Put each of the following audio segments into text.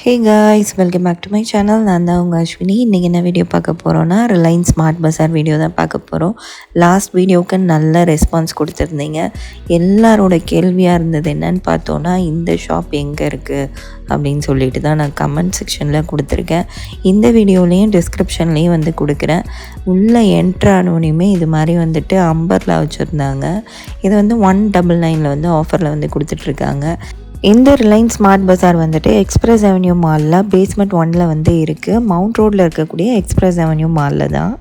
Hey guys welcome back to my channel நான் தான் உங்கள் அஸ்வினி. இன்றைக்கி என்ன வீடியோ பார்க்க போகிறோன்னா ரிலையன்ஸ் ஸ்மார்ட் பஸார் வீடியோ தான் பார்க்க போகிறோம் லாஸ்ட் வீடியோவுக்கு நல்ல ரெஸ்பான்ஸ் கொடுத்துருந்தீங்க. எல்லாரோட கேள்வியாக இருந்தது என்னன்னு பார்த்தோன்னா இந்த ஷாப் எங்கே இருக்குது அப்படின்னு சொல்லிட்டு தான் நான் கமெண்ட் செக்ஷனில் கொடுத்துருக்கேன். இந்த வீடியோலேயும் டிஸ்கிரிப்ஷன்லேயும் வந்து கொடுக்குறேன். உள்ளே என்ட்ரு ஆனோனையுமே இது மாதிரி வந்துட்டு அம்பரில் வச்சுருந்தாங்க. இது வந்து ஒன் டபுள் நைனில் வந்து ஆஃபரில் வந்து கொடுத்துட்ருக்காங்க இந்த ரிலையன்ஸ் ஸ்மார்ட் பஜார் வந்துட்டு எக்ஸ்பிரஸ் அவென்யூ மாலில் பேஸ்மெண்ட் ஒனில் வந்து இருக்குது மவுண்ட் ரோட்டில் இருக்கக்கூடிய எக்ஸ்பிரஸ் அவென்யூ மாலில் தான்.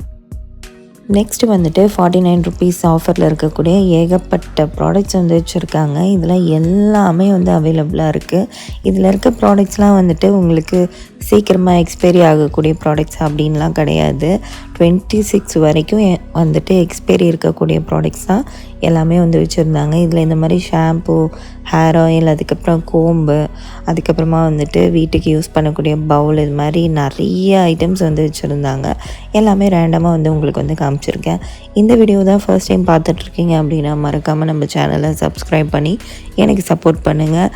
நெக்ஸ்ட் வந்துட்டு ஃபார்ட்டி நைன் ருபீஸ் ஆஃபரில் இருக்கக்கூடிய ஏகப்பட்ட ப்ராடக்ட்ஸ் வந்து வச்சுருக்காங்க. இதில் எல்லாமே வந்து அவைலபிளாக இருக்குது இதில் இருக்க ப்ராடக்ட்ஸ்லாம் வந்துட்டு உங்களுக்கு சீக்கிரமாக எக்ஸ்பைரி ஆகக்கூடிய ப்ராடக்ட்ஸ் அப்படின்லாம் கிடையாது. டுவெண்ட்டி சிக்ஸ் வரைக்கும் வந்துட்டு எக்ஸ்பைரி இருக்கக்கூடிய ப்ராடக்ட்ஸ் தான் எல்லாமே வந்து வச்சுருந்தாங்க. இதில் இந்த மாதிரி ஷாம்பு ஹேர் ஆயில் அதுக்கப்புறம் கோம்பு அதுக்கப்புறமா வந்துட்டு வீட்டுக்கு யூஸ் பண்ணக்கூடிய பவுல் இது மாதிரி நிறைய ஐட்டம்ஸ் வந்து வச்சுருந்தாங்க. எல்லாமே ரேண்டமாக வந்து உங்களுக்கு வந்து காமிச்சிருக்கேன். இந்த வீடியோ தான் ஃபர்ஸ்ட் டைம் பார்த்துட்ருக்கீங்க அப்படின்னா மறக்காமல் நம்ம சேனலை சப்ஸ்கிரைப் பண்ணி எனக்கு சப்போர்ட் பண்ணுங்கள்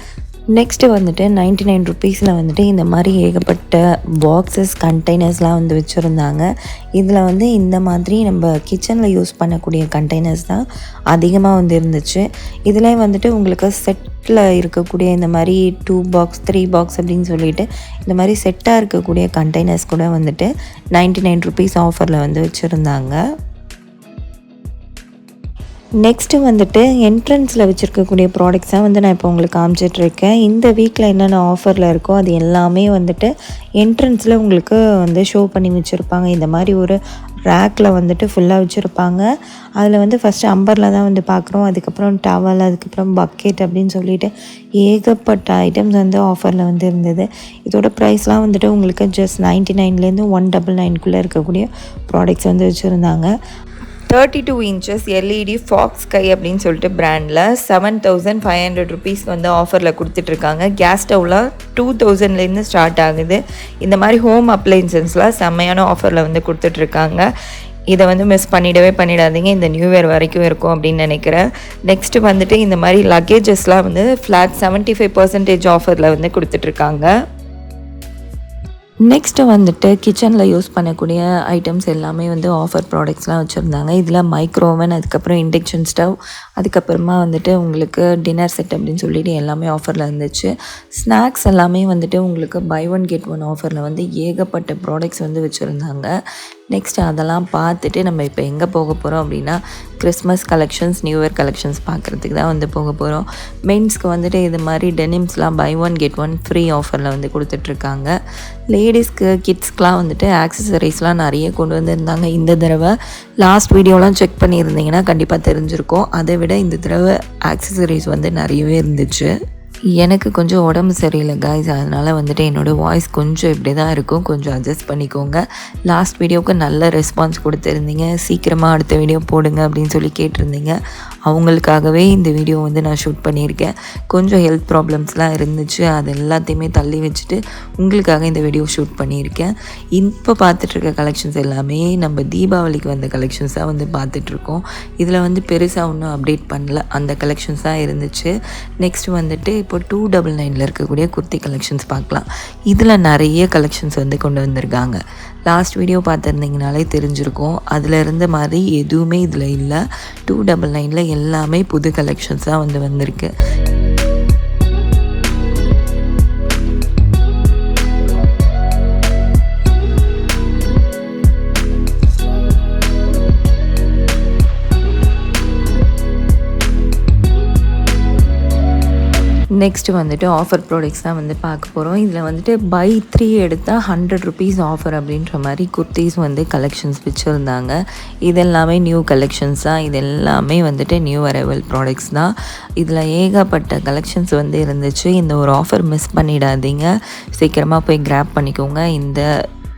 நெக்ஸ்ட்டு வந்துட்டு நைன்டி நைன் ருபீஸில் வந்துட்டு இந்த மாதிரி ஏகப்பட்ட பாக்ஸஸ் கண்டெய்னர்ஸ்லாம் வந்து வச்சுருந்தாங்க. இதில் வந்து இந்த மாதிரி நம்ம கிச்சனில் யூஸ் பண்ணக்கூடிய கண்டெய்னர்ஸ் தான் அதிகமாக வந்து இருந்துச்சு. இதில் வந்துட்டு உங்களுக்கு செட்டில் இருக்கக்கூடிய இந்த மாதிரி டூ பாக்ஸ் த்ரீ பாக்ஸ் அப்படின்னு சொல்லிட்டு இந்த மாதிரி செட்டாக இருக்கக்கூடிய கண்டெய்னர்ஸ் கூட வந்துட்டு நைன்டி நைன் ருபீஸ் ஆஃபரில் வந்து வச்சுருந்தாங்க. நெக்ஸ்ட்டு வந்துட்டு என்ட்ரன்ஸில் வச்சுருக்கக்கூடிய ப்ராடக்ட்ஸாக வந்து நான் இப்போ உங்களுக்கு காமிச்சிட்ருக்கேன் இந்த வீக்கில் என்னென்ன ஆஃபரில் இருக்கோ அது எல்லாமே வந்துட்டு என்ட்ரன்ஸில் உங்களுக்கு வந்து ஷோ பண்ணி வச்சுருப்பாங்க. இந்த மாதிரி ஒரு ரேக்கில் வந்துட்டு ஃபுல்லாக வச்சுருப்பாங்க. அதில் வந்து ஃபஸ்ட்டு அம்பரில் தான் வந்து பார்க்குறோம் அதுக்கப்புறம் டவல் அதுக்கப்புறம் பக்கெட் அப்படின்னு சொல்லிட்டு ஏகப்பட்ட ஐட்டம்ஸ் வந்து ஆஃபரில் வந்து இருந்தது. இதோட ப்ரைஸ்லாம் வந்துட்டு உங்களுக்கு ஜஸ்ட் நைன்ட்டி நைன்லேருந்து ஒன் டபுள் நைன்குள்ளே இருக்கக்கூடிய ப்ராடக்ட்ஸ் வந்து வச்சுருந்தாங்க. Thirty two inches LED Foxsky அப்படின்னு சொல்லிட்டு பிராண்டில் seven thousand five hundred rupees வந்து ஆஃபரில் கொடுத்துட்ருக்காங்க. கேஸ் ஸ்டவ்லாம் டூ தௌசண்ட்லேருந்து ஸ்டார்ட் ஆகுது. இந்த மாதிரி ஹோம் அப்ளைன்சன்ஸ்லாம் செம்மையான ஆஃபரில் வந்து கொடுத்துட்ருக்காங்க. இதை வந்து மிஸ் பண்ணிடவே பண்ணிடாதீங்க. இந்த நியூ இயர் வரைக்கும் இருக்கும் அப்படின்னு நினைக்கிறேன். நெக்ஸ்ட்டு வந்துட்டு இந்த மாதிரி லக்கேஜஸ்லாம் வந்து ஃப்ளாட் செவன்ட்டி ஃபைவ் பர்சன்டேஜ் ஆஃபரில் வந்து கொடுத்துட்ருக்காங்க. நெக்ஸ்ட்டு வந்துட்டு கிச்சனில் யூஸ் பண்ணக்கூடிய ஐட்டம்ஸ் எல்லாமே வந்து ஆஃபர் ப்ராடக்ட்ஸ்லாம் வச்சுருந்தாங்க. இதில் மைக்ரோவன் அதுக்கப்புறம் இண்டக்ஷன் ஸ்டவ் அதுக்கப்புறமா வந்துட்டு உங்களுக்கு டின்னர் செட் அப்படின்னு சொல்லிட்டு எல்லாமே ஆஃபரில் இருந்துச்சு. ஸ்நாக்ஸ் எல்லாமே வந்துட்டு உங்களுக்கு பை ஒன் கெட் ஒன் ஆஃபரில் வந்து ஏகப்பட்ட ப்ராடக்ட்ஸ் வந்து வச்சுருந்தாங்க. நெக்ஸ்ட் அதெல்லாம் பார்த்துட்டு நம்ம இப்போ எங்கே போக போகிறோம் அப்படின்னா Christmas collections new year collections பார்க்குறதுக்கு தான் வந்து போக போகிறோம் மென்ஸ்க்கு வந்துட்டு இது மாதிரி டெனிம்ஸ்லாம் buy one get one free ஆஃபரில் வந்து கொடுத்துட்ருக்காங்க லேடிஸ்க்கு கிட்ஸ்க்கெலாம் வந்துட்டு ஆக்சசரிஸ்லாம் நிறைய கொண்டு வந்திருந்தாங்க. இந்த தடவை லாஸ்ட் வீடியோலாம் செக் பண்ணியிருந்தீங்கன்னா கண்டிப்பாக தெரிஞ்சிருக்கும். அதை விட இந்த தடவை ஆக்சசரிஸ் வந்து நிறையவே இருந்துச்சு. எனக்கு கொஞ்சம் உடம்பு சரியில்லை காய்ஸ் அதனால் வந்துட்டு என்னோடய வாய்ஸ் கொஞ்சம் இப்படி தான் இருக்கும். கொஞ்சம் அட்ஜஸ்ட் பண்ணிக்கோங்க. லாஸ்ட் வீடியோவுக்கு நல்ல ரெஸ்பான்ஸ் கொடுத்துருந்தீங்க. சீக்கிரமாக அடுத்த வீடியோ போடுங்க அப்படின்னு சொல்லி கேட்டிருந்தீங்க. அவங்களுக்காகவே இந்த வீடியோ வந்து நான் ஷூட் பண்ணியிருக்கேன். கொஞ்சம் ஹெல்த் ப்ராப்ளம்ஸ்லாம் இருந்துச்சு. அது எல்லாத்தையுமே தள்ளி வச்சுட்டு உங்களுக்காக இந்த வீடியோ ஷூட் பண்ணியிருக்கேன். இப்போ பார்த்துட்ருக்க கலெக்ஷன்ஸ் எல்லாமே நம்ம தீபாவளிக்கு வந்த கலெக்ஷன்ஸாக வந்து பார்த்துட்ருக்கோம் இதில் வந்து பெருசாக ஒன்றும் அப்டேட் பண்ணல. அந்த கலெக்ஷன்ஸாக இருந்துச்சு. நெக்ஸ்ட் வந்துட்டு இப்போ டூ டபுள் நைனில் இருக்கக்கூடிய குர்த்தி கலெக்ஷன்ஸ் பார்க்கலாம். இதில் நிறைய கலெக்ஷன்ஸ் வந்து கொண்டு வந்திருக்காங்க. லாஸ்ட் வீடியோ பார்த்துருந்தீங்கனாலே தெரிஞ்சிருக்கும். அதில் இருந்த மாதிரி எதுவுமே இதில் இல்லை. டூ டபுள் நைனில் எல்லாமே புது கலெக்ஷன்ஸாக வந்து வந்திருக்கு. நெக்ஸ்ட்டு வந்துட்டு ஆஃபர் ப்ராடக்ட்ஸ் தான் வந்து பார்க்க போகிறோம் இதில் வந்துட்டு பை த்ரீ எடுத்தால் ஹண்ட்ரட் ருபீஸ் ஆஃபர் அப்படின்ற மாதிரி குர்த்திஸ் வந்து கலெக்ஷன்ஸ் வச்சுருந்தாங்க. இதெல்லாமே நியூ கலெக்ஷன்ஸ் தான் இது எல்லாமே வந்துட்டு நியூ அரைவல் ப்ராடக்ட்ஸ் தான். இதில் ஏகப்பட்ட கலெக்ஷன்ஸ் வந்து இருந்துச்சு. இந்த ஒரு ஆஃபர் மிஸ் பண்ணிடாதீங்க. சீக்கிரமாக போய் கிராப் பண்ணிக்கோங்க. இந்த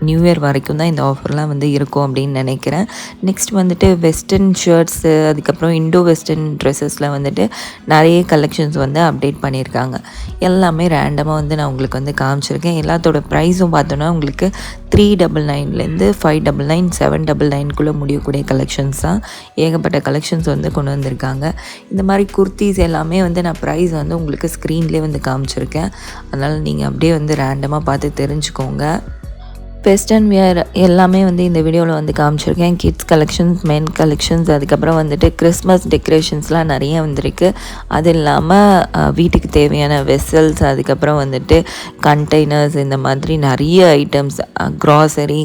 நியூ இயர் வரைக்கும் தான் இந்த ஆஃபர்லாம் வந்து இருக்கும் அப்படின்னு நினைக்கிறேன். நெக்ஸ்ட் வந்துட்டு வெஸ்டர்ன் ஷர்ட்ஸு அதுக்கப்புறம் இண்டோ வெஸ்டர்ன் ட்ரெஸ்ஸஸில் வந்துட்டு நிறைய கலெக்ஷன்ஸ் வந்து அப்டேட் பண்ணியிருக்காங்க. எல்லாமே ரேண்டமாக வந்து நான் உங்களுக்கு வந்து காமிச்சிருக்கேன். எல்லாத்தோட ப்ரைஸும் பார்த்தோன்னா உங்களுக்கு three double நைன்லேருந்து five double nine seven double நைன்குள்ளே முடியக்கூடிய கலெக்ஷன்ஸ் தான் ஏகப்பட்ட கலெக்ஷன்ஸ் வந்து கொண்டு வந்திருக்காங்க. இந்த மாதிரி குர்த்திஸ் எல்லாமே வந்து நான் ப்ரைஸ் வந்து உங்களுக்கு ஸ்க்ரீன்லேயே வந்து காமிச்சிருக்கேன். அதனால் நீங்கள் அப்படியே வந்து ரேண்டமாக பார்த்து தெரிஞ்சுக்கோங்க. வெஸ்டர்ன் வியர் எல்லாமே வந்து இந்த வீடியோவில் வந்து காமிச்சிருக்கேன். கிட்ஸ் கலெக்ஷன்ஸ் மென் கலெக்ஷன்ஸ் அதுக்கப்புறம் வந்துட்டு கிறிஸ்மஸ் டெக்கரேஷன்ஸ்லாம் நிறைய வந்திருக்கு. அது இல்லாமல் வீட்டுக்கு தேவையான வெசல்ஸ் அதுக்கப்புறம் வந்துட்டு கண்டெய்னர்ஸ் இந்த மாதிரி நிறைய ஐட்டம்ஸ் க்ராசரி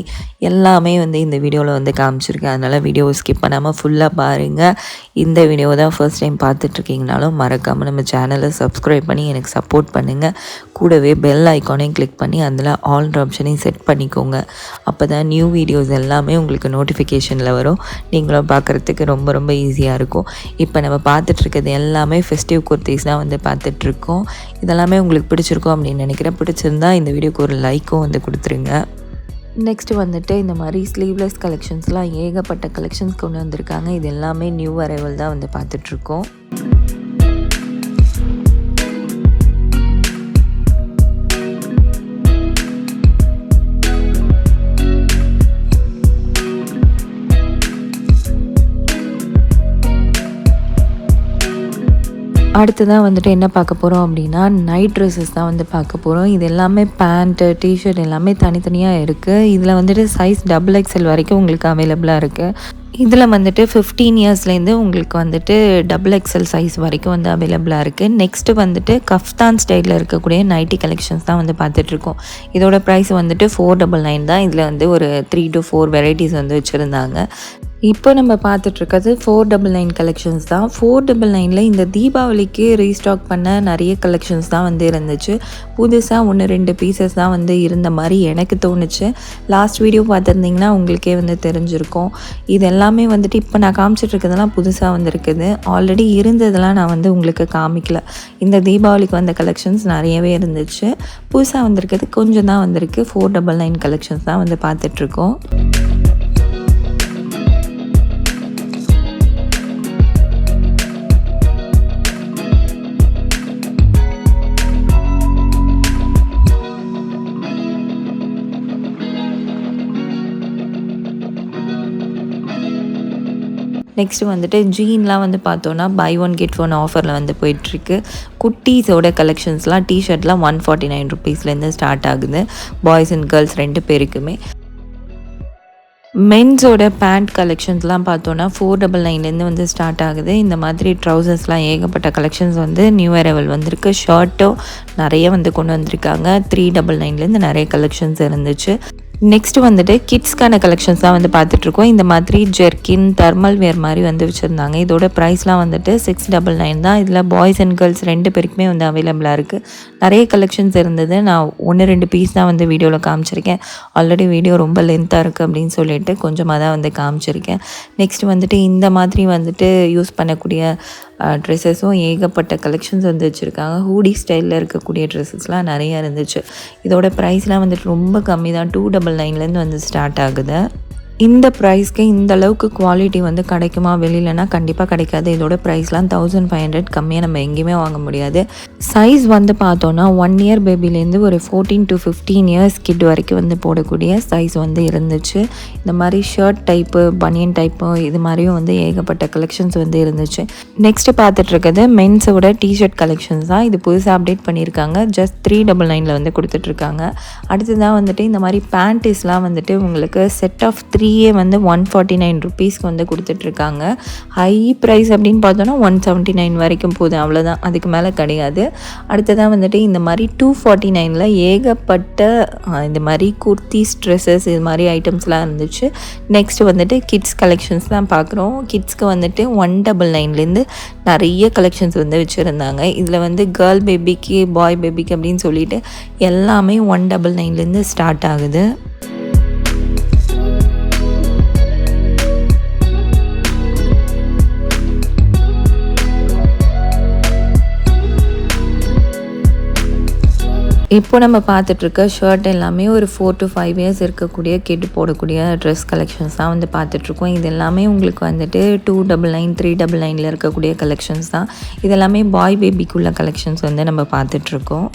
எல்லாமே வந்து இந்த வீடியோவில் வந்து காமிச்சிருக்கேன். அதனால் வீடியோ ஸ்கிப் பண்ணாமல் ஃபுல்லாக பாருங்கள் இந்த வீடியோ தான் ஃபர்ஸ்ட் டைம் பார்த்துட்ருக்கீங்கனாலும் மறக்காமல் நம்ம சேனலை சப்ஸ்கிரைப் பண்ணி எனக்கு சப்போர்ட் பண்ணுங்கள் கூடவே பெல் ஐக்கானையும் கிளிக் பண்ணி அதில் ஆல் ஆப்ஷனையும் செட் பண்ணிக்கோங்க. அப்போ தான் நியூ வீடியோஸ் எல்லாமே உங்களுக்கு நோட்டிஃபிகேஷனில் வரும். நீங்களும் பார்க்குறதுக்கு ரொம்ப ரொம்ப ஈஸியாக இருக்கும். இப்போ நம்ம பார்த்துட்ருக்கிறது எல்லாமே ஃபெஸ்டிவ் குர்த்திஸ் தான் வந்து பார்த்துட்ருக்கோம். இதெல்லாமே உங்களுக்கு பிடிச்சிருக்கோம் அப்படின்னு நினைக்கிறேன். பிடிச்சிருந்தா இந்த வீடியோக்கு ஒரு லைக்கும் வந்து கொடுத்துருங்க. நெக்ஸ்ட் வந்துட்டு இந்த மாதிரி ஸ்லீவ்லெஸ் கலெக்ஷன்ஸ்லாம் ஏகப்பட்ட கலெக்ஷன்ஸ் கொண்டு வந்திருக்காங்க. இது எல்லாமே நியூ அரைவல் தான் வந்து பார்த்துட்ருக்கோம் அடுத்ததாக வந்துட்டு என்ன பார்க்க போகிறோம் அப்படின்னா நைட் ட்ரெஸ்ஸஸ் தான் வந்து பார்க்க போகிறோம் இது எல்லாமே பேண்ட்டு டிஷர்ட் எல்லாமே தனித்தனியாக இருக்குது இதில் வந்துட்டு சைஸ் டபுள் எக்ஸ்எல் வரைக்கும் உங்களுக்கு அவைலபிளாக இருக்குது இதில் வந்துட்டு ஃபிஃப்டீன் இயர்ஸ்லேருந்து உங்களுக்கு வந்துட்டு டபுள் எக்ஸ்எல் சைஸ் வரைக்கும் வந்து அவைலபிளாக இருக்குது நெக்ஸ்ட்டு வந்துட்டு கஃப்தான் ஸ்டைலில் இருக்கக்கூடிய நைட்டி கலெக்ஷன்ஸ் தான் வந்து பார்த்துட்ருக்கோம் இதோட ப்ரைஸ் வந்துட்டு ஃபோர் டபுள் நைன் தான் இதில் வந்து ஒரு த்ரீ டு ஃபோர் வெரைட்டிஸ் வந்து வச்சுருந்தாங்க. இப்போ நம்ம பார்த்துட்ருக்கிறது ஃபோர் டபுள் நைன் கலெக்ஷன்ஸ் தான். ஃபோர் டபுள் நைனில் இந்த தீபாவளிக்கு ரீஸ்டாக் பண்ண நிறைய கலெக்ஷன்ஸ் தான் வந்து இருந்துச்சு. புதுசாக ஒன்று ரெண்டு பீசஸ் தான் வந்து இருந்த மாதிரி எனக்கு தோணுச்சு. லாஸ்ட் வீடியோ பார்த்துருந்திங்கன்னா உங்களுக்கே வந்து தெரிஞ்சிருக்கும். இது எல்லாமே வந்துட்டு இப்போ நான் காமிச்சிட்ருக்கிறதெல்லாம் புதுசாக வந்துருக்குது. ஆல்ரெடி இருந்ததெல்லாம் நான் வந்து உங்களுக்கு காமிக்கல. இந்த தீபாவளிக்கு வந்த கலெக்ஷன்ஸ் நிறையவே இருந்துச்சு. புதுசாக வந்திருக்கிறது கொஞ்சம் தான் வந்திருக்கு. ஃபோர் டபுள் நைன் கலெக்ஷன்ஸ் தான் வந்து பார்த்துட்ருக்கோம். நெக்ஸ்ட்டு வந்துட்டு ஜீன்லாம் வந்து பார்த்தோன்னா பை ஒன் கெட் ஒன் ஆஃபரில் வந்து போயிட்டுருக்கு. குட்டீஸோட கலெக்ஷன்ஸ்லாம் டிஷர்ட்லாம் ஒன் ஃபார்ட்டி நைன் ருபீஸ்லேருந்து ஸ்டார்ட் ஆகுது. பாய்ஸ் அண்ட் கேர்ள்ஸ் ரெண்டு பேருக்குமே. மென்ஸோட பேண்ட் கலெக்ஷன்ஸ்லாம் பார்த்தோன்னா ஃபோர் டபுள் நைன்லேருந்து வந்து ஸ்டார்ட் ஆகுது. இந்த மாதிரி ட்ரௌசர்ஸ்லாம் ஏகப்பட்ட கலெக்ஷன்ஸ் வந்து நியூ அரைவல் வந்திருக்கு. ஷர்ட்டும் நிறைய வந்து கொண்டு வந்திருக்காங்க. த்ரீ டபுள் நைன்லேருந்து நிறைய கலெக்ஷன்ஸ் இருந்துச்சு. நெக்ஸ்ட் வந்துட்டு கிட்ஸ்க்கான கலெக்ஷன்ஸ் தான் வந்து பார்த்துட்ருக்கோம். இந்த மாதிரி ஜெர்கின் தர்மல் வேர் மாதிரி வந்து வச்சுருந்தாங்க. இதோட ப்ரைஸ்லாம் வந்துட்டு சிக்ஸ் டபுள் நைன் தான். இதில் பாய்ஸ் அண்ட் கேர்ள்ஸ் ரெண்டு பேருக்குமே வந்து அவைலபிளாக இருக்குது நிறைய கலெக்ஷன்ஸ் இருந்தது. நான் ஒன்று ரெண்டு பீஸ் தான் வந்து வீடியோவில் காமிச்சிருக்கேன். ஆல்ரெடி வீடியோ ரொம்ப லென்த்தாக இருக்குது அப்படின்னு சொல்லிட்டு கொஞ்சமாக தான் வந்து காமிச்சிருக்கேன். நெக்ஸ்ட் வந்துட்டு இந்த மாதிரி வந்துட்டு யூஸ் பண்ணக்கூடிய ட்ரெஸ்ஸஸும் ஏகப்பட்ட கலெக்ஷன்ஸ் வந்து வச்சுருக்காங்க. ஹூடி ஸ்டைலில் இருக்கக்கூடிய ட்ரெஸ்ஸஸ்லாம் நிறையா இருந்துச்சு. இதோட ப்ரைஸ்லாம் வந்துட்டு ரொம்ப கம்மி தான். டூ டபுள் நைன்லேருந்து வந்து ஸ்டார்ட் ஆகுது. இந்த ப்ரைஸ்க்கு இந்த அளவுக்கு குவாலிட்டி வந்து கிடைக்குமா? வெளியிலனா கண்டிப்பாக கிடைக்காது. இதோட ப்ரைஸ்லாம் தௌசண்ட் ஃபைவ் ஹண்ட்ரட் கம்மியாக நம்ம எங்கேயுமே வாங்க முடியாது. சைஸ் வந்து பார்த்தோன்னா ஒன் இயர் பேபிலேருந்து ஒரு fourteen to fifteen years kid வரைக்கும் வந்து போடக்கூடிய சைஸ் வந்து இருந்துச்சு. இந்த மாதிரி ஷர்ட் டைப்பு பனியன் டைப்பு இது மாதிரியும் வந்து ஏகப்பட்ட கலெக்ஷன்ஸ் வந்து இருந்துச்சு. நெக்ஸ்ட்டு பார்த்துட்ருக்கிறது மென்ஸோட டிஷர்ட் கலெக்ஷன்ஸ் தான். இது புதுசாக அப்டேட் பண்ணியிருக்காங்க. ஜஸ்ட் த்ரீ டபுள் நைனில் வந்து கொடுத்துட்ருக்காங்க அடுத்ததான் வந்துட்டு இந்த மாதிரி பேண்டிஸ்லாம் வந்துட்டு உங்களுக்கு செட் ஆஃப் த்ரீ த்ரீயே வந்து ஒன் ஃபார்ட்டி நைன் ருபீஸ்க்கு வந்து கொடுத்துட்ருக்காங்க. ஹை ப்ரைஸ் அப்படின்னு பார்த்தோன்னா ஒன் செவன்ட்டி நைன் வரைக்கும் போதும் அவ்வளோதான் அதுக்கு மேலே கிடையாது. அடுத்ததான் வந்துட்டு இந்த மாதிரி டூ ஃபார்ட்டி நைனில் ஏகப்பட்ட இந்த மாதிரி குர்த்திஸ் ட்ரெஸ்ஸஸ் இது மாதிரி ஐட்டம்ஸ்லாம் இருந்துச்சு. நெக்ஸ்ட் வந்துட்டு கிட்ஸ் கலெக்ஷன்ஸ் தான் பார்க்குறோம். கிட்ஸ்க்கு வந்துட்டு ஒன் டபுள் நைன்லேருந்து நிறைய கலெக்ஷன்ஸ் வந்து வச்சுருந்தாங்க. இதில் வந்து கேர்ள் பேபிக்கு பாய் பேபிக்கு அப்படின்னு சொல்லிட்டு எல்லாமே ஒன் டபுள் நைன்லேருந்து ஸ்டார்ட் ஆகுது. இப்போ நம்ம பார்த்துட்ருக்க ஷர்ட் எல்லாமே ஒரு ஃபோர் டு ஃபைவ் இயர்ஸ் இருக்கக்கூடிய கெட்டு போடக்கூடிய ட்ரெஸ் கலெக்ஷன்ஸ் தான் வந்து பார்த்துட்ருக்கோம். இது எல்லாமே உங்களுக்கு வந்துட்டு two double nine three double நைனில் இருக்கக்கூடிய கலெக்ஷன்ஸ் தான். இது எல்லாமே பாய் பேபிக்குள்ள கலெக்ஷன்ஸ் வந்து நம்ம பார்த்துட்ருக்கோம்.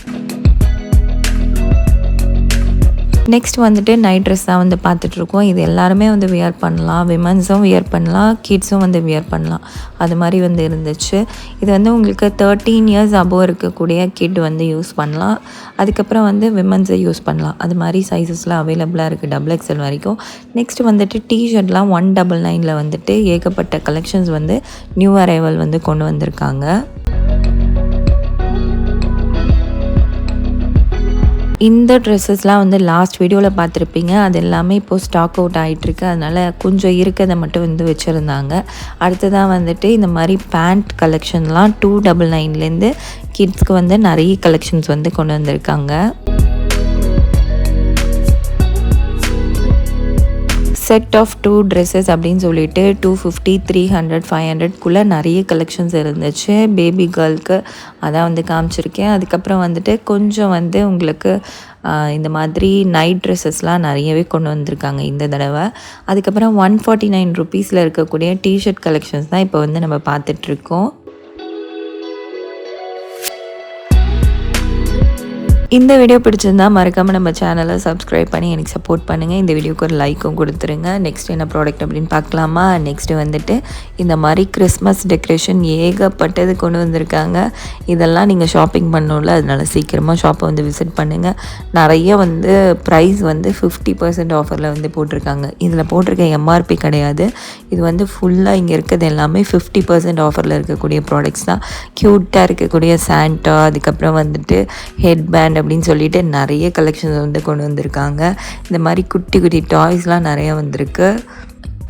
நெக்ஸ்ட் வந்துட்டு நைட் ட்ரெஸ் தான் வந்து பார்த்துட்ருக்கோம். இது எல்லாருமே வந்து வியர் பண்ணலாம். விமன்ஸும் வியர் பண்ணலாம். கிட்ஸும் வந்து வியர் பண்ணலாம். அது மாதிரி வந்து இருந்துச்சு. இது வந்து உங்களுக்கு தேர்ட்டீன் இயர்ஸ் அபோவ் இருக்கக்கூடிய கிட் வந்து யூஸ் பண்ணலாம். அதுக்கப்புறம் வந்து விமன்ஸை யூஸ் பண்ணலாம். அது மாதிரி சைஸஸ்லாம் அவைலபிளாக இருக்குது டபுள் எக்ஸ்எல் வரைக்கும். நெக்ஸ்ட் வந்துட்டு டிஷர்ட்லாம் ஒன் டபுள் நைனில் வந்துட்டு ஏகப்பட்ட கலெக்ஷன்ஸ் வந்து நியூ அரைவல் வந்து கொண்டு வந்திருக்காங்க. இந்த ட்ரெஸ்ஸஸ்லாம் வந்து லாஸ்ட் வீடியோவில் பார்த்துருப்பீங்க. அது எல்லாமே இப்போது ஸ்டாக் அவுட் ஆகிட்டுருக்கு அதனால் கொஞ்சம் இருக்கதை மட்டும் வந்து வச்சுருந்தாங்க. அடுத்ததாக வந்துட்டு இந்த மாதிரி பேண்ட் கலெக்ஷன்லாம் டூ டபுள் நைன்லேருந்து கிட்ஸ்க்கு வந்து நிறைய கலெக்ஷன்ஸ் வந்து கொண்டு வந்திருக்காங்க. செட் ஆஃப் டூ ட்ரெஸ்ஸஸ் அப்படின்னு சொல்லிட்டு two fifty three hundred five ஹண்ட்ரட்குள்ளே நிறைய கலெக்ஷன்ஸ் இருந்துச்சு. பேபி கேர்ளுக்கு அதான் வந்து காமிச்சிருக்கேன். அதுக்கப்புறம் வந்துட்டு கொஞ்சம் வந்து உங்களுக்கு இந்த மாதிரி நைட் ட்ரெஸ்ஸஸ்லாம் நிறையவே கொண்டு வந்திருக்காங்க இந்த தடவை. அதுக்கப்புறம் ஒன் ஃபார்ட்டி நைன் ருபீஸில் இருக்கக்கூடிய டிஷர்ட் கலெக்ஷன்ஸ் தான் இப்போ வந்து நம்ம பார்த்துட்ருக்கோம் இந்த வீடியோ பிடிச்சிருந்தா மறக்காமல் நம்ம சேனலை சப்ஸ்கிரைப் பண்ணி எனக்கு சப்போர்ட் பண்ணுங்கள் இந்த வீடியோக்கு ஒரு லைக்கும் கொடுத்துருங்க. நெக்ஸ்ட் என்ன ப்ராடக்ட் அப்படின்னு பார்க்கலாமா? நெக்ஸ்ட்டு வந்துட்டு இந்த மாதிரி கிறிஸ்மஸ் டெக்கரேஷன் ஏகப்பட்டது கொண்டு வந்திருக்காங்க. இதெல்லாம் நீங்கள் ஷாப்பிங் பண்ணணும்ல அதனால சீக்கிரமாக ஷாப்பை வந்து விசிட் பண்ணுங்கள் நிறைய வந்து ப்ரைஸ் வந்து ஃபிஃப்டி பர்சன்ட் ஆஃபரில் வந்து போட்டிருக்காங்க. இதில் போட்டிருக்க எம்ஆர்பி கிடையாது. இது வந்து ஃபுல்லாக இங்கே இருக்கிறது எல்லாமே ஃபிஃப்டி பர்சன்ட் ஆஃபரில் இருக்கக்கூடிய ப்ராடக்ட்ஸ் தான். க்யூட்டாக இருக்கக்கூடிய சாண்டா அதுக்கப்புறம் வந்துட்டு ஹெட் பேண்ட் அப்படின்னு சொல்லிட்டு நிறைய கலெக்ஷன்ஸ் வந்து கொண்டு வந்திருக்காங்க. இந்த மாதிரி குட்டி குட்டி டாய்ஸ்லாம் நிறைய வந்திருக்கு.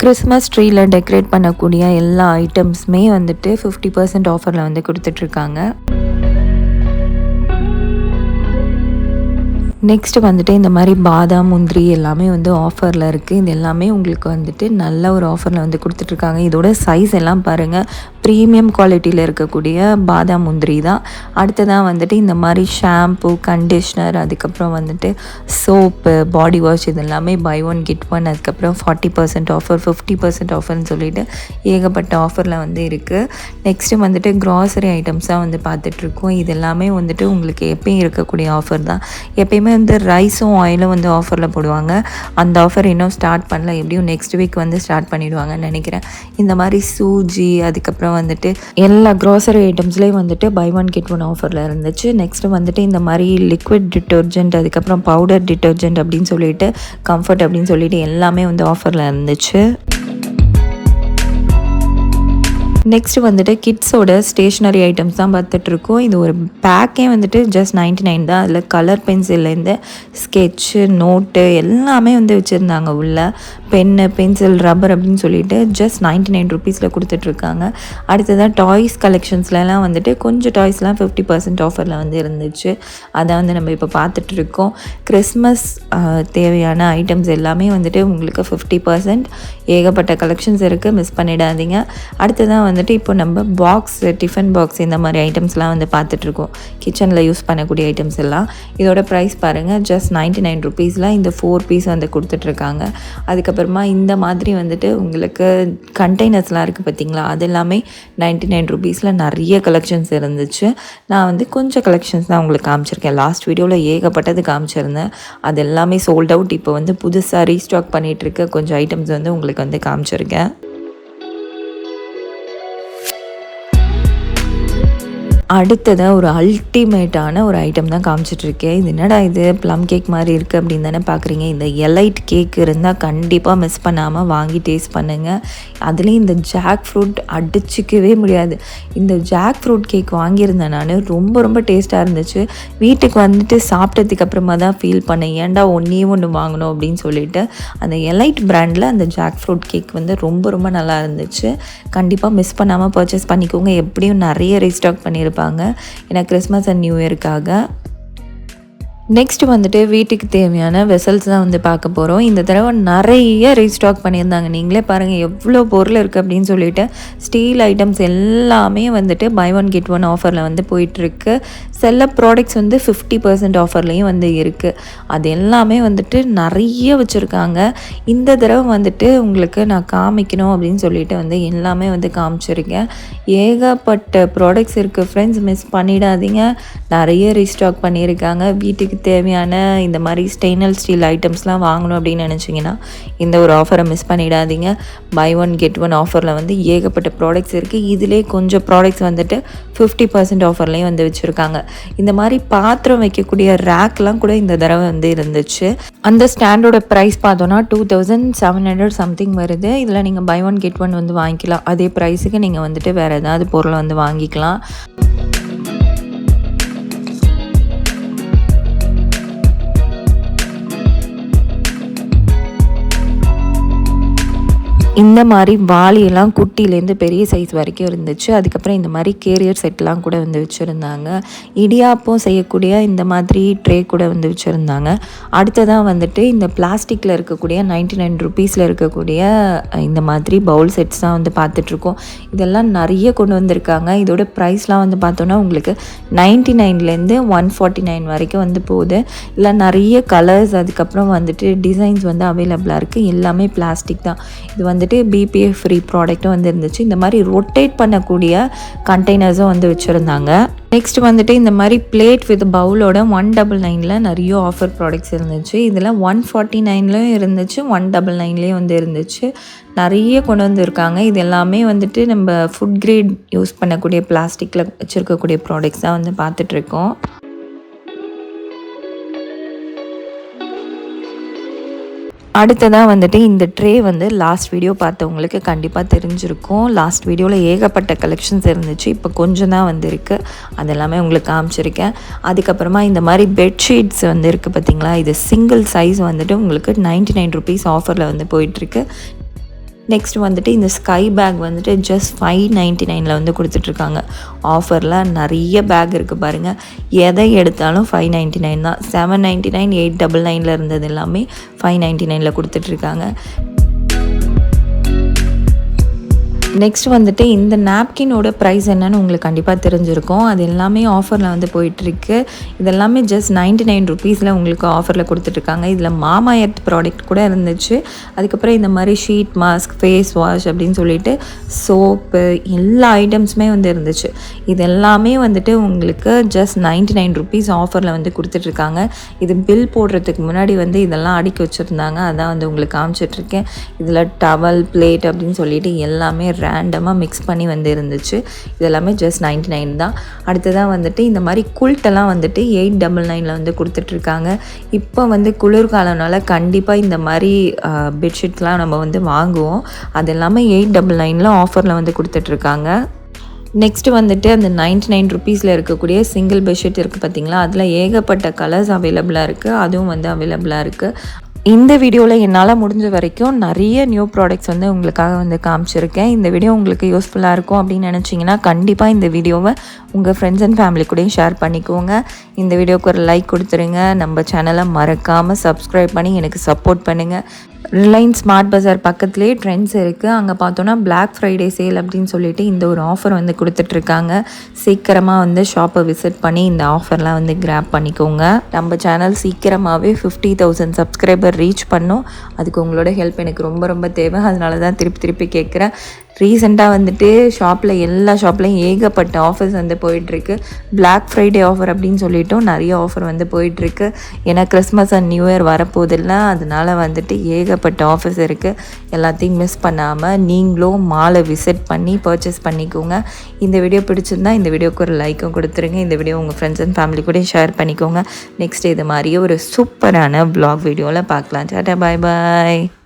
கிறிஸ்மஸ் ட்ரீயில் டெக்கரேட் பண்ணக்கூடிய எல்லா ஐட்டம்ஸுமே வந்துட்டு ஃபிஃப்டி பர்சன்ட் ஆஃபரில் வந்து கொடுத்துட்ருக்காங்க. நெக்ஸ்ட் வந்துட்டு இந்த மாதிரி பாதாம் முந்திரி எல்லாமே வந்து ஆஃபரில் இருக்குது இது எல்லாமே உங்களுக்கு வந்துட்டு நல்ல ஒரு ஆஃபரில் வந்து கொடுத்துட்ருக்காங்க. இதோட சைஸ் எல்லாம் பாருங்கள் ப்ரீமியம் குவாலிட்டியில் இருக்கக்கூடிய பாதாம் முந்திரி தான். அடுத்ததாக வந்துட்டு இந்த மாதிரி ஷாம்பு கண்டிஷ்னர் அதுக்கப்புறம் வந்துட்டு சோப்பு பாடி வாஷ் இது எல்லாமே பை ஒன் கிட் ஒன் அதுக்கப்புறம் forty percent offer fifty percent ஆஃபர்னு சொல்லிட்டு ஏகப்பட்ட ஆஃபரில் வந்து இருக்குது நெக்ஸ்ட்டு வந்துட்டு க்ராசரி ஐட்டம்ஸாக வந்து பார்த்துட்ருக்கோம் இது எல்லாமே வந்துட்டு உங்களுக்கு எப்பயும் இருக்கக்கூடிய ஆஃபர் தான். எப்பயுமே வந்து ரைஸும் ஆயிலும் வந்து ஆஃபரில் போடுவாங்க. அந்த ஆஃபர் இன்னும் ஸ்டார்ட் பண்ணல. எப்படியும் நெக்ஸ்ட் வீக் வந்து ஸ்டார்ட் பண்ணிவிடுவாங்கன்னு நினைக்கிறேன். இந்த மாதிரி சூஜி அதுக்கப்புறம் வந்துட்டு எல்லா க்ராசரி ஐட்டம்ஸ்லேயும் வந்துட்டு பை ஒன் கெட் ஒன் ஆஃபரில் இருந்துச்சு. நெக்ஸ்ட்டு வந்துட்டு இந்த மாதிரி லிக்விட் டிட்டர்ஜென்ட் அதுக்கப்புறம் பவுடர் டிட்டர்ஜென்ட் அப்படின்னு சொல்லிட்டு கம்ஃபர்ட் அப்படின்னு சொல்லிட்டு எல்லாமே வந்து ஆஃபரில் இருந்துச்சு. நெக்ஸ்ட் வந்துட்டு கிட்ஸோட ஸ்டேஷ்னரி ஐட்டம்ஸ் தான் பார்த்துட்ருக்கோம். இது ஒரு பேக்கே வந்துட்டு ஜஸ்ட் நைன்டி நைன் தான். அதில் கலர் பென்சில்லேருந்து ஸ்கெட்சு நோட்டு எல்லாமே வந்து வச்சுருந்தாங்க உள்ள. பென்னு பென்சில் ரப்பர் அப்படின்னு சொல்லிட்டு ஜஸ்ட் நைன்டி நைன் ருபீஸில் கொடுத்துட்ருக்காங்க. அடுத்ததாக டாய்ஸ் கலெக்ஷன்ஸ்லலாம் வந்துட்டு கொஞ்சம் டாய்ஸ்லாம் ஃபிஃப்டி பர்சன்ட் ஆஃபரில் வந்து இருந்துச்சு. அதை வந்து நம்ம இப்போ பார்த்துட்ருக்கோம். கிறிஸ்மஸ் தேவையான ஐட்டம்ஸ் எல்லாமே வந்துட்டு உங்களுக்கு ஃபிஃப்டி பர்சன்ட் ஏகப்பட்ட கலெக்ஷன்ஸ் இருக்குது மிஸ் பண்ணிடாதீங்க. அடுத்ததாக வந்துட்டு இப்போ நம்ம பாக்ஸ் டிஃபன் பாக்ஸ் இந்த மாதிரி ஐட்டம்ஸ்லாம் வந்து பார்த்துட்ருக்கோம். கிச்சனில் யூஸ் பண்ணக்கூடிய ஐட்டம்ஸ் எல்லாம். இதோட ப்ரைஸ் பாருங்கள் ஜஸ்ட் நைன்ட்டி நைன் ருபீஸில் இந்த ஃபோர் பீஸ் வந்து கொடுத்துட்ருக்காங்க. அதுக்கப்புறமா இந்த மாதிரி வந்துட்டு உங்களுக்கு கண்டெய்னர்ஸ்லாம் இருக்குது பார்த்தீங்களா அது எல்லாமே நைன்ட்டி நைன் ருபீஸில் நிறைய கலெக்ஷன்ஸ் இருந்துச்சு. நான் வந்து கொஞ்சம் கலெக்ஷன்ஸ் தான் உங்களுக்கு காமிச்சிருக்கேன். லாஸ்ட் வீடியோவில் ஏகப்பட்டது காமிச்சிருந்தேன். அது எல்லாமே சோல்ட் அவுட் இப்போ வந்து புதுசாக ரீஸ்டாக் பண்ணிகிட்ருக்க கொஞ்சம் ஐட்டம்ஸ் வந்து உங்களுக்கு வந்து காமிச்சிருக்கேன். அடுத்ததாக ஒரு அல்டிமேட்டான ஒரு ஐட்டம் தான் காமிச்சிட்ருக்கேன் இது என்னடா இது? ப்ளம் கேக் மாதிரி இருக்குது அப்படின்னு தானே பார்க்குறீங்க இந்த எலைட் கேக் இருந்தால் கண்டிப்பாக மிஸ் பண்ணாமல் வாங்கி டேஸ்ட் பண்ணுங்கள் அதுலேயும் இந்த ஜாக் ஃப்ரூட் அடிச்சிக்கவே முடியாது. இந்த ஜாக் ஃப்ரூட் கேக் வாங்கியிருந்தேன் நான். ரொம்ப ரொம்ப டேஸ்ட்டாக இருந்துச்சு. வீட்டுக்கு வந்துட்டு சாப்பிட்டதுக்கு அப்புறமா தான் ஃபீல் பண்ணேன். ஏன்டா ஒன்றே ஒன்று வாங்கணும் அப்படின்னு சொல்லிட்டு அந்த எலைட் பிராண்டில் அந்த ஜாக் ஃப்ரூட் கேக் வந்து ரொம்ப ரொம்ப நல்லா இருந்துச்சு. கண்டிப்பாக மிஸ் பண்ணாமல் பர்ச்சேஸ் பண்ணிக்கோங்க. எப்படியும் நிறைய ரீஸ்டாக் பண்ணியிருப்பாங்க. ஏன்னா கிறிஸ்மஸ் அண்ட் நியூ இயருக்காக நெக்ஸ்ட் வந்துட்டு வீட்டுக்கு தேவையான வெசல்ஸ் தான் வந்து பார்க்க போகிறோம் இந்த தடவை நிறைய ரீஸ்டாக் பண்ணியிருந்தாங்க. நீங்களே பாருங்கள் எவ்வளோ பொருள் இருக்குது அப்படின்னு சொல்லிட்டு ஸ்டீல் ஐட்டம்ஸ் எல்லாமே வந்துட்டு பை ஒன் கெட் ஒன் ஆஃபரில் வந்து போயிட்டுருக்கு சில ப்ராடக்ட்ஸ் வந்து ஃபிஃப்டி பர்சன்ட் ஆஃபர்லேயும் வந்து இருக்குது அது எல்லாமே வந்துட்டு நிறைய வச்சுருக்காங்க. இந்த தடவை வந்துட்டு உங்களுக்கு நான் காமிக்கணும் அப்படின்னு சொல்லிட்டு வந்து எல்லாமே வந்து காமிச்சிருக்கேன். ஏகப்பட்ட ப்ராடக்ட்ஸ் இருக்குது ஃப்ரெண்ட்ஸ் மிஸ் பண்ணிடாதீங்க. நிறைய ரீஸ்டாக் பண்ணியிருக்காங்க. வீட்டுக்கு தேவையான இந்த மாதிரி ஸ்டெயின்லெஸ் ஸ்டீல் ஐட்டம்ஸ்லாம் வாங்கணும் அப்படின்னு நினச்சிங்கன்னா இந்த ஒரு ஆஃபரை மிஸ் பண்ணிடாதீங்க. பை ஒன் கெட் ஒன் ஆஃபரில் வந்து ஏகப்பட்ட ப்ராடக்ட்ஸ் இருக்குது இதிலே கொஞ்சம் ப்ராடக்ட்ஸ் வந்துட்டு ஃபிஃப்டி பர்சன்ட் ஆஃபர்லேயும் வந்து வச்சுருக்காங்க. இந்த மாதிரி பாத்திரம் வைக்கக்கூடிய ரேக்லாம் கூட இந்த தடவை வந்து இருந்துச்சு. அந்த ஸ்டாண்டோட ப்ரைஸ் பார்த்தோன்னா two thousand seven hundred something வருது. இதில் நீங்கள் பை ஒன் கெட் ஒன் வந்து வாங்கிக்கலாம். அதே ப்ரைஸுக்கு நீங்கள் வந்துட்டு வேறு ஏதாவது பொருளை வந்து வாங்கிக்கலாம். இந்த மாதிரி வாளியெல்லாம் குட்டிலேருந்து பெரிய சைஸ் வரைக்கும் இருந்துச்சு. அதுக்கப்புறம் இந்த மாதிரி கேரியர் செட்லாம் கூட வந்து வச்சுருந்தாங்க. இடியாப்பம் செய்யக்கூடிய இந்த மாதிரி ட்ரே கூட வந்து வச்சுருந்தாங்க. அடுத்ததாக வந்துட்டு இந்த பிளாஸ்டிக்கில் இருக்கக்கூடிய நைன்டி நைன் ருபீஸில் இருக்கக்கூடிய இந்த மாதிரி பவுல் செட்ஸ் தான் வந்து பார்த்துட்ருக்கோம். இதெல்லாம் நிறைய கொண்டு வந்திருக்காங்க. இதோட ப்ரைஸ்லாம் வந்து பார்த்தோன்னா உங்களுக்கு நைன்டி நைன்லேருந்து ஒன் ஃபார்ட்டி நைன் வரைக்கும் வந்து போகுது. இல்லை நிறைய கலர்ஸ் அதுக்கப்புறம் வந்துட்டு டிசைன்ஸ் வந்து அவைலபிளாக இருக்குது எல்லாமே பிளாஸ்டிக் தான். இது வந்து வந்துட்டு பிபிஎஃப் ஃப்ரீ ப்ராடக்ட்டும் வந்து இருந்துச்சு இந்த மாதிரி ரொட்டேட் பண்ணக்கூடிய கண்டெய்னர்ஸும் வந்து வச்சுருந்தாங்க. நெக்ஸ்ட் வந்துட்டு இந்த மாதிரி பிளேட் வித் பவுலோட ஒன் டபுள் நைனில் நிறைய ஆஃபர் ப்ராடக்ட்ஸ் இருந்துச்சு. இதில் ஒன் ஃபார்ட்டி நைன்லேயும் இருந்துச்சு ஒன் டபுள் நைன்லேயும் வந்து இருந்துச்சு. நிறைய கொண்டு வந்திருக்காங்க. இது எல்லாமே வந்துட்டு நம்ம ஃபுட் கிரேட் யூஸ் பண்ணக்கூடிய பிளாஸ்டிக்கில் வச்சுருக்கக்கூடிய ப்ராடக்ட்ஸ் தான் வந்து பார்த்துட்ருக்கோம் அடுத்ததாக வந்துட்டு இந்த ட்ரே வந்து லாஸ்ட் வீடியோ பார்த்தவங்களுக்கு கண்டிப்பாக தெரிஞ்சிருக்கும். லாஸ்ட் வீடியோவில் ஏகப்பட்ட கலெக்ஷன்ஸ் இருந்துச்சு. இப்போ கொஞ்சம் தான் வந்துருக்கு. அதெல்லாமே உங்களுக்கு காமிச்சிருக்கேன். அதுக்கப்புறமா இந்த மாதிரி பெட்ஷீட்ஸ் வந்து இருக்குது பார்த்தீங்களா இது சிங்கிள் சைஸ் வந்துட்டு உங்களுக்கு நைன்ட்டி நைன் ருபீஸ் ஆஃபரில் வந்து போயிட்டுருக்கு நெக்ஸ்ட் வந்துட்டு இந்த ஸ்கை பேக் வந்துட்டு ஜஸ்ட் ஃபைவ் நைன்ட்டி நைனில் வந்து கொடுத்துட்ருக்காங்க. ஆஃபரில் நிறைய பேக் இருக்குது பாருங்கள் எதை எடுத்தாலும் ஃபைவ் நைன்ட்டி நைன் தான். Seven ninety nine eight double நைனில் இருந்தது எல்லாமே ஃபைவ் நைன்ட்டி நைனில் கொடுத்துட்ருக்காங்க. நெக்ஸ்ட் வந்துட்டு இந்த நாப்கினோட ப்ரைஸ் என்னன்னு உங்களுக்கு கண்டிப்பாக தெரிஞ்சிருக்கும். அது எல்லாமே ஆஃபரில் வந்து போயிட்டுருக்கு. இதெல்லாமே ஜஸ்ட் நைன்டி நைன் ருபீஸில் உங்களுக்கு ஆஃபரில் கொடுத்துட்ருக்காங்க இதில் மாமா எர்த் ப்ராடக்ட் கூட இருந்துச்சு. அதுக்கப்புறம் இந்த மாதிரி ஷீட் மாஸ்க் ஃபேஸ் வாஷ் அப்படின்னு சொல்லிட்டு சோப்பு எல்லா ஐட்டம்ஸுமே வந்து இருந்துச்சு. இது எல்லாமே வந்துட்டு உங்களுக்கு ஜஸ்ட் நைன்டி நைன் ருபீஸ் ஆஃபரில் வந்து கொடுத்துட்ருக்காங்க இது பில் போடுறதுக்கு முன்னாடி வந்து இதெல்லாம் அடுக்கி வச்சுருந்தாங்க. அதான் வந்து உங்களுக்கு காமிச்சிட்ருக்கேன் இதில் டவல் பிளேட் அப்படின்னு சொல்லிட்டு எல்லாமே ரேண்டமாக மிக்ஸ் பண்ணி வந்து இருந்துச்சு. இதெல்லாமே ஜஸ்ட் நைன்டி நைன் தான். அடுத்ததாக வந்துட்டு இந்த மாதிரி குல்ட்டெல்லாம் வந்துட்டு எயிட் டபுள் நைனில் வந்து கொடுத்துட்ருக்காங்க. இப்போ வந்து குளிர்காலம்னால கண்டிப்பாக இந்த மாதிரி பெட்ஷீட்லாம் நம்ம வந்து வாங்குவோம். அது எல்லாமே எயிட் டபுள் நைனில் ஆஃபரில் வந்து கொடுத்துட்ருக்காங்க. நெக்ஸ்ட் வந்துட்டு அந்த நைன்டி நைன் ருபீஸில் இருக்கக்கூடிய சிங்கிள் பெட்ஷீட் இருக்குது பார்த்தீங்களா அதில் ஏகப்பட்ட கலர்ஸ் அவைலபிளாக இருக்குது அதுவும் வந்து அவைலபிளாக இருக்குது இந்த வீடியோவில் என்னால் முடிஞ்ச வரைக்கும் நிறைய நியூ ப்ராடக்ட்ஸ் வந்து உங்களுக்காக வந்து காமிச்சிருக்கேன். இந்த வீடியோ உங்களுக்கு யூஸ்ஃபுல்லாக இருக்கும் அப்படின்னு நினச்சிங்கன்னா கண்டிப்பாக இந்த வீடியோவை உங்கள் ஃப்ரெண்ட்ஸ் அண்ட் ஃபேமிலி கூடயும் ஷேர் பண்ணிக்கோங்க. இந்த வீடியோக்கு ஒரு லைக் கொடுத்துருங்க. நம்ம சேனலை மறக்காமல் சப்ஸ்கிரைப் பண்ணி எனக்கு சப்போர்ட் பண்ணுங்கள் ரிலையன்ஸ் ஸ்மார்ட் பஜார் பக்கத்துலேயே ட்ரெண்ட்ஸ் இருக்குது அங்கே பார்த்தோன்னா பிளாக் ஃப்ரைடே சேல் அப்படின்னு சொல்லிட்டு இந்த ஒரு ஆஃபர் வந்து கொடுத்துட்ருக்காங்க. சீக்கிரமாக வந்து ஷாப்பை விசிட் பண்ணி இந்த ஆஃபர்லாம் வந்து கிராப் பண்ணிக்கோங்க. நம்ம சேனல் சீக்கிரமாகவே ஃபிஃப்டி தௌசண்ட் சப்ஸ்கிரைபர் ரீச் பண்ணும். அதுக்கு உங்களோட ஹெல்ப் எனக்கு ரொம்ப ரொம்ப தேவை. அதனால தான் திருப்பி திருப்பி கேட்குறேன் ரீசெண்டாக வந்துட்டு ஷாப்பில் எல்லா ஷாப்லேயும் ஏகப்பட்ட ஆஃபர்ஸ் வந்து போயிட்டுருக்கு. பிளாக் ஃப்ரைடே ஆஃபர் அப்படின்னு சொல்லிட்டோம் நிறைய ஆஃபர் வந்து போயிட்டுருக்கு. ஏன்னா கிறிஸ்மஸ் அண்ட் நியூ இயர் வரப்போதில்ல அதனால் வந்துட்டு ஏகப்பட்ட ஆஃபர்ஸ் இருக்குது எல்லாத்தையும் மிஸ் பண்ணாமல் நீங்களும் மாலை விசிட் பண்ணி பர்ச்சேஸ் பண்ணிக்கோங்க. இந்த வீடியோ பிடிச்சிருந்தா இந்த வீடியோக்கு ஒரு லைக்கும் கொடுத்துருங்க. இந்த வீடியோ உங்கள் ஃப்ரெண்ட்ஸ் அண்ட் ஃபேமிலி கூட ஷேர் பண்ணிக்கோங்க. நெக்ஸ்ட் இது மாதிரியே ஒரு சூப்பரான ப்ளாக் வீடியோவில் பார்க்கலாம். டாட்டா பாய் பாய்